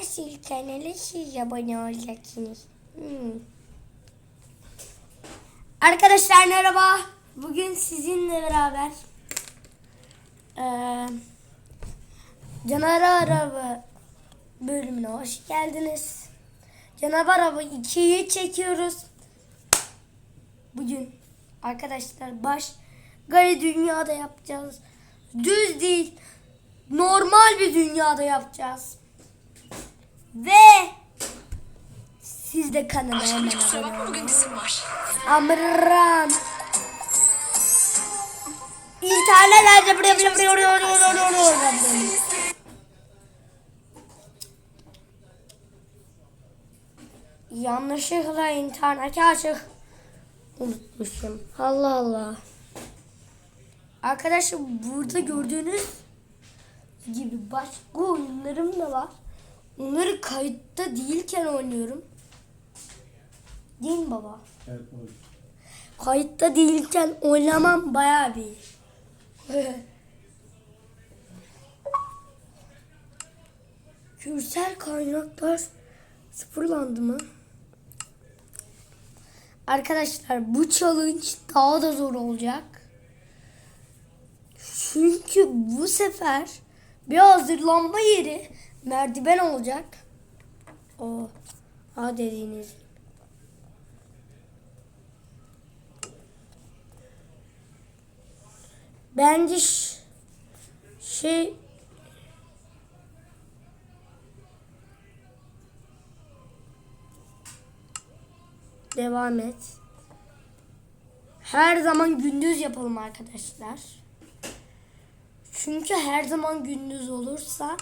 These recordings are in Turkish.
Asil kanala siz abone olacaksınız. Hmm. Arkadaşlar merhaba. Bugün sizinle beraber eee Canavar Araba bölümüne hoş geldiniz. Canavar Araba 2'yi çekiyoruz. Bugün arkadaşlar baş gayri dünyada yapacağız. Düz değil. Normal bir dünyada yapacağız. Ve siz de kanala Aşkım hemen hiç kusura abone bakma olun. bugün dizim var. Amran. İnternet Yanlışlıkla internete açık unutmuşum. Allah Allah. Arkadaşlar burada gördüğünüz gibi başka oyunlarım da var. Onları kayıtta değilken oynuyorum. Değil mi baba? Evet, evet. Kayıtta değilken oynamam bayağı bir. Kürsel kaynaklar sıfırlandı mı? Arkadaşlar bu challenge daha da zor olacak. Çünkü bu sefer bir hazırlanma yeri merdiven olacak. O ha dediğiniz Bence şey devam et. Her zaman gündüz yapalım arkadaşlar. Çünkü her zaman gündüz olursa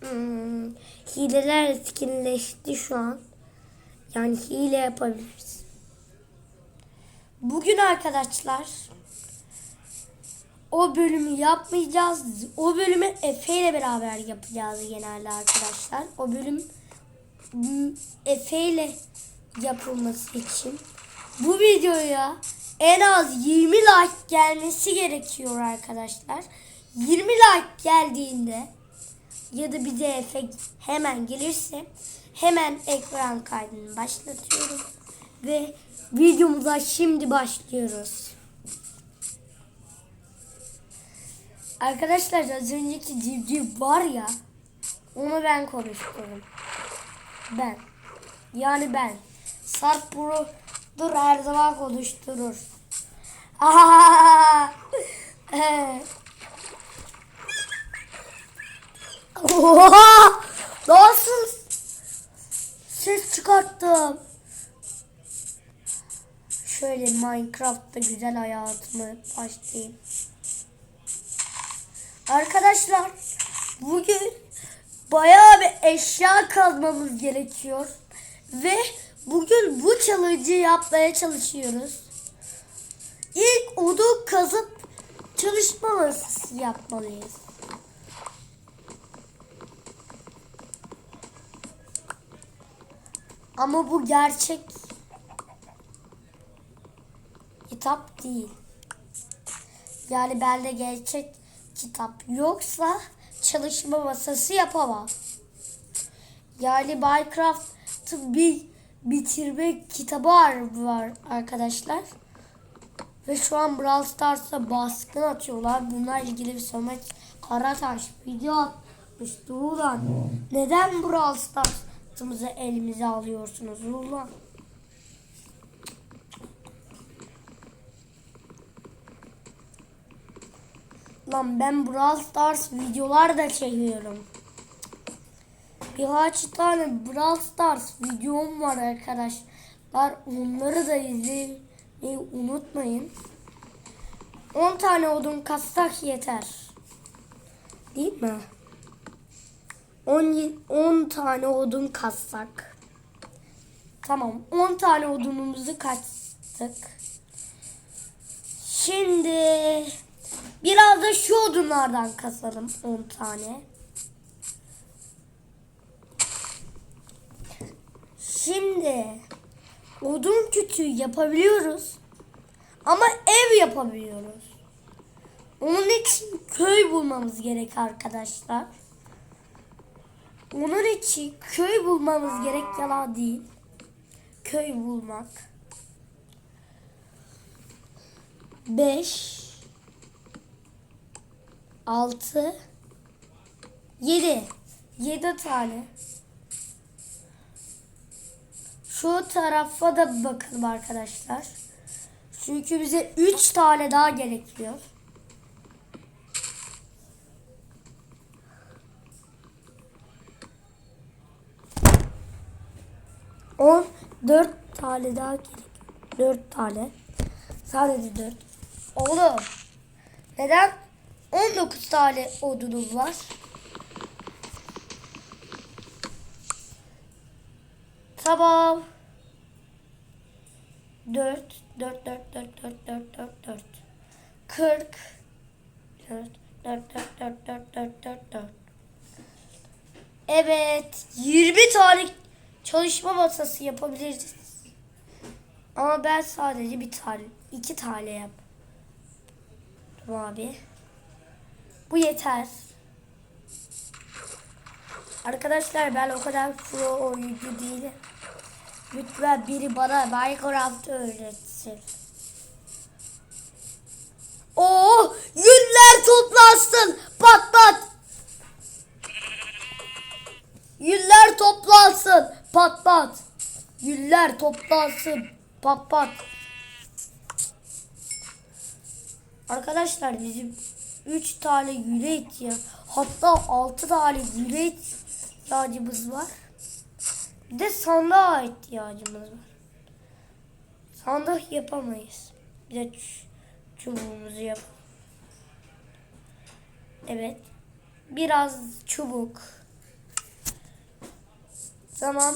hmm, hileler etkinleşti şu an. Yani hile yapabiliriz. Bugün arkadaşlar o bölümü yapmayacağız. O bölümü Efe ile beraber yapacağız genelde arkadaşlar. O bölüm Efe ile yapılması için bu videoya en az 20 like gelmesi gerekiyor arkadaşlar. 20 like geldiğinde ya da bize Efe hemen gelirse hemen ekran kaydını başlatıyorum ve videomuza şimdi başlıyoruz. Arkadaşlar az önceki civciv var ya onu ben konuştururum. Ben. Yani ben. Sarp Pro dur her zaman konuşturur. Ahahaha. Evet. Oha! Nasıl ses çıkarttım? Şöyle Minecraft'ta güzel hayatımı başlayayım. Arkadaşlar bugün bayağı bir eşya kazmamız gerekiyor. Ve bugün bu challenge'ı yapmaya çalışıyoruz. İlk odun kazıp çalışma masası yapmalıyız. Ama bu gerçek kitap değil. Yani bende gerçek kitap yoksa çalışma masası yapamam. Yani Minecraft'ı bir bitirme kitabı var, arkadaşlar. Ve şu an Brawl Stars'a baskın atıyorlar. Bununla ilgili bir Samet Karataş video atmıştı ulan. Neden Brawl Stars'ımızı elimize alıyorsunuz ulan? Lan ben Brawl Stars videolar da çekiyorum. Birkaç tane Brawl Stars videom var arkadaşlar. Onları da izlemeyi unutmayın. 10 tane odun kassak yeter. Değil mi? 10, 10 tane odun kassak. Tamam 10 tane odunumuzu kastık. Şimdi biraz da şu odunlardan kasalım 10 tane. Şimdi odun kütüğü yapabiliyoruz. Ama ev yapabiliyoruz. Onun için köy bulmamız gerek arkadaşlar. Onun için köy bulmamız gerek yalan değil. Köy bulmak. 5 6 7 7 tane. Şu tarafa da bakalım arkadaşlar. Çünkü bize 3 tane daha gerekiyor. On dört tane daha gerek. Dört tane. Sadece dört. Oğlum. Neden? 19 tane odunum var. Tamam. 4 4 4 4 4 4 4 4 40 4 4 4 4 4 4 4 4 Evet 20 tane çalışma masası yapabiliriz. Ama ben sadece bir tane, iki tane yap. Tamam abi. Bu yeter. Arkadaşlar ben o kadar pro oyuncu değilim. Lütfen biri bana Minecraft öğretsin. Oo, yüller toplansın. Pat pat. Yüller toplansın. Pat pat. Yüller toplansın. Pat pat. Arkadaşlar bizim 3 tane yüle ihtiyaç hatta 6 tane yüle ihtiyacımız var. Bir de sandığa ihtiyacımız var. Sandık yapamayız. Bir de çubuğumuzu yap. Evet. Biraz çubuk. Tamam.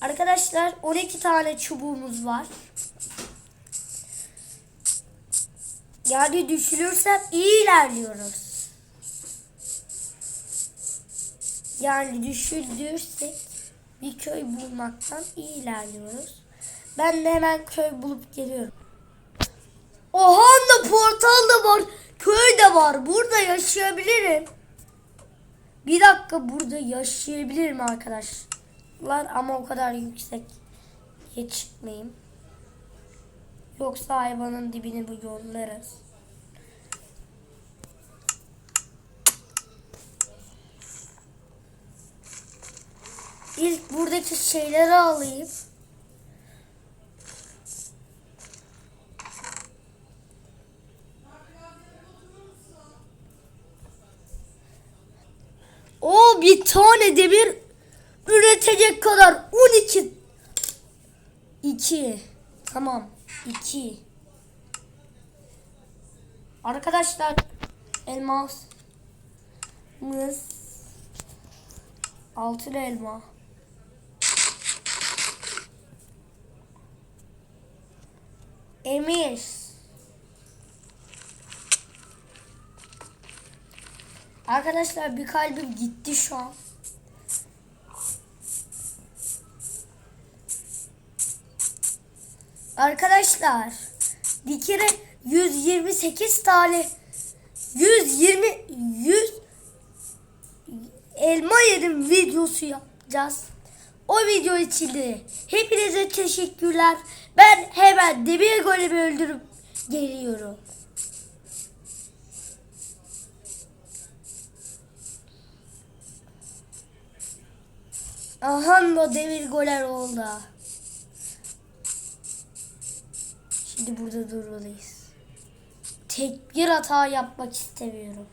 Arkadaşlar 12 tane çubuğumuz var. Yani düşünürsem iyi ilerliyoruz. Yani düşünürsek bir köy bulmaktan iyi ilerliyoruz. Ben de hemen köy bulup geliyorum. Oha da portal da var. Köy de var. Burada yaşayabilirim. Bir dakika burada yaşayabilirim arkadaşlar. Ama o kadar yüksek çıkmayayım. Yoksa hayvanın dibini bu yollarız. İlk buradaki şeyleri alayım. Demir üretecek kadar 12 2 Tamam. 2 Arkadaşlar elmas mız altın elma. Emir. Arkadaşlar bir kalbim gitti şu an. Arkadaşlar bir kere 128 tane 120 100 elma yedim videosu yapacağız. O video için de hepinize teşekkürler. Ben hemen demir golemi öldürüp geliyorum. Aha da demir goler oldu. Şimdi burada durmalıyız. Tek bir hata yapmak istemiyorum.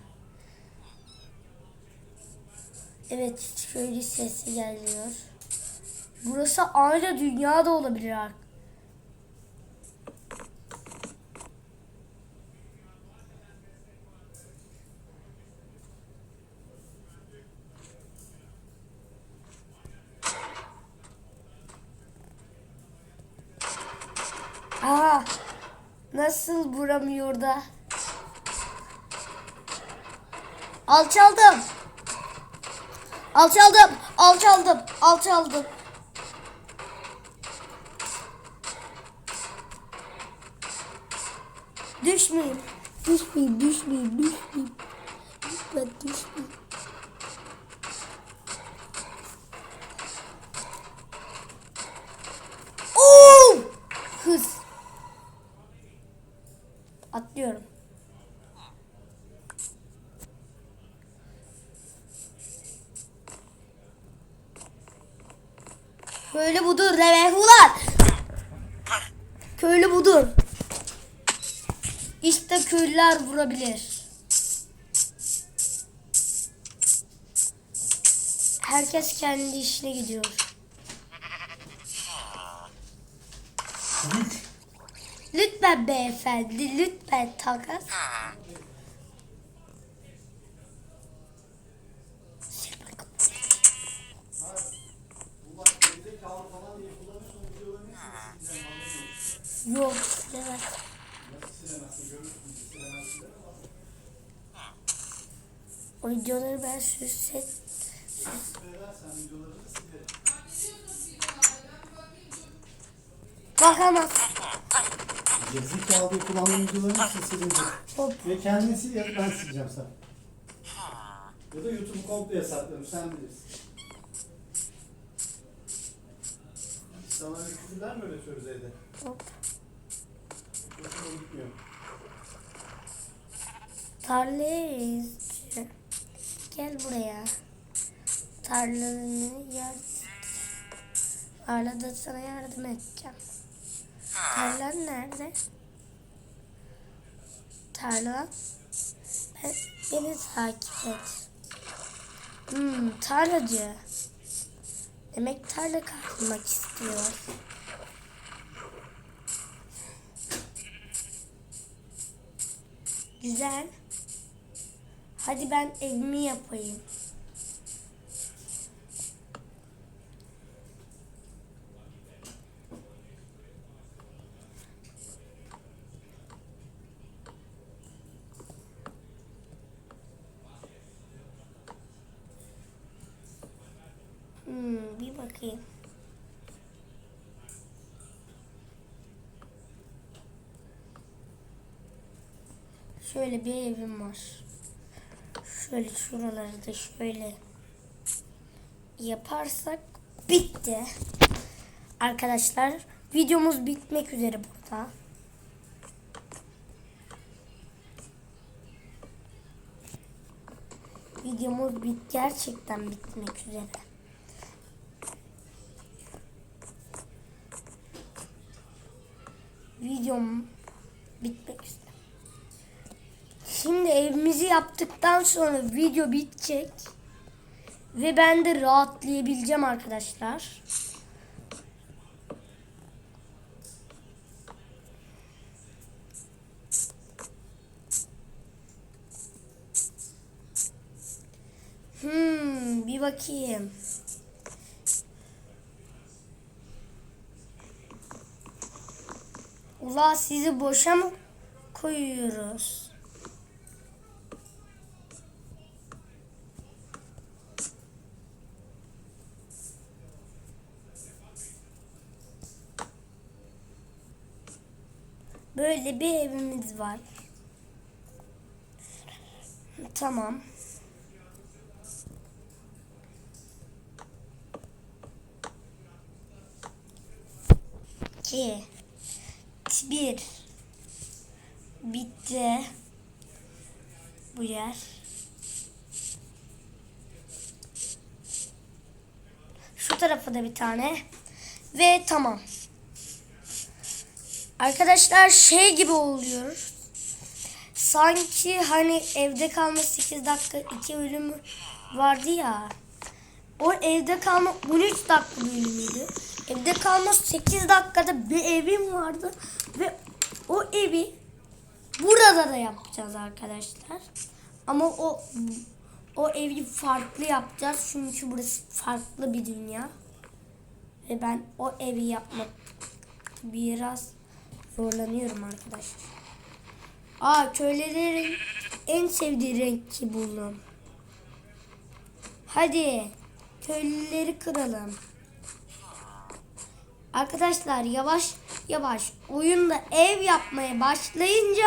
Evet şöyle sesi geliyor. Burası aynı dünyada olabilir artık. Aa, nasıl vuramıyor da? Alçaldım. Alçaldım. Alçaldım. Alçaldım. Düşmeyeyim. Düşmeyeyim, düşmeyeyim, düşmeyeyim. Lütfen düşmeyeyim. Revehular. Köylü budur. İşte köylüler vurabilir. Herkes kendi işine gidiyor. Lütfen beyefendi, lütfen takas. Yok, evet. O videoları ben süslet... Bakamaz. Gerizekalı diye kullandığım videoların hepsini silinecek. Hop. Ve kendini sil ya ben sileceğim sen. Ya da YouTube'u komple yasaklarım sen bilirsin. Öyle küfürler mi öğretiyoruz evde? Hop. Hoşuma gitmiyor. Tarlaya izci. Gel buraya. Tarlanı yar. Tarlada sana yardım edeceğim. Tarlan nerede? Tarla. Ben, beni takip et. Hmm, tarlacı. Demek tarla kazmak istiyor. Güzel. Hadi ben evimi yapayım. Hmm, bir bakayım. Şöyle bir evim var. Şöyle şuraları da şöyle yaparsak bitti. Arkadaşlar videomuz bitmek üzere burada. Videomuz bit gerçekten bitmek üzere. Videom bitmek üzere. Şimdi evimizi yaptıktan sonra video bitecek. Ve ben de rahatlayabileceğim arkadaşlar. Hmm, bir bakayım. Ula sizi boşa mı koyuyoruz? Böyle bir evimiz var. Tamam. İki. Bir. Bitti. Bu yer. Şu tarafa da bir tane. Ve tamam. Arkadaşlar şey gibi oluyor. Sanki hani evde kalma 8 dakika 2 bölümü vardı ya. O evde kalma 13 dakika bölümüydü. Evde kalma 8 dakikada bir evim vardı. Ve o evi burada da yapacağız arkadaşlar. Ama o o evi farklı yapacağız. Çünkü burası farklı bir dünya. Ve ben o evi yapmak biraz zorlanıyorum arkadaşlar. Aa köylerin en sevdiği renki buldum. Hadi köylüleri kıralım. Arkadaşlar yavaş yavaş oyunda ev yapmaya başlayınca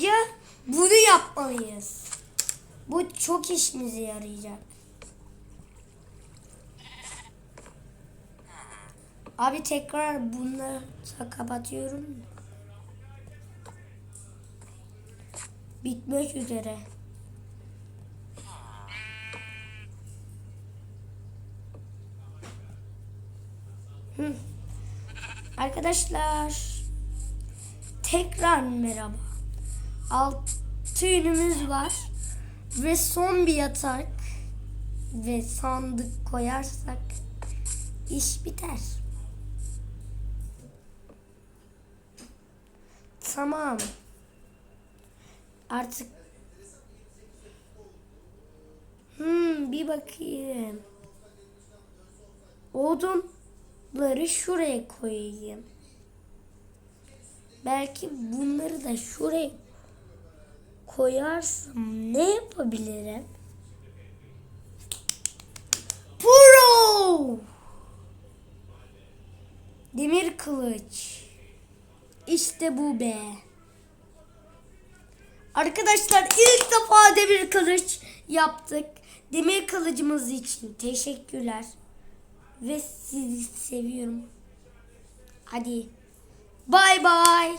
ya bunu yapmalıyız. Bu çok işimize yarayacak. Abi tekrar bunları kapatıyorum. bitmek üzere. Hı. Arkadaşlar tekrar merhaba. Altı ünümüz var ve son bir yatak ve sandık koyarsak iş biter. Tamam. Artık Hmm, bir bakayım. Odunları şuraya koyayım. Belki bunları da şuraya koyarsam ne yapabilirim? Pro! Demir kılıç. İşte bu be. Arkadaşlar ilk defa demir kılıç yaptık. Demir kılıcımız için teşekkürler. Ve sizi seviyorum. Hadi. Bay bay.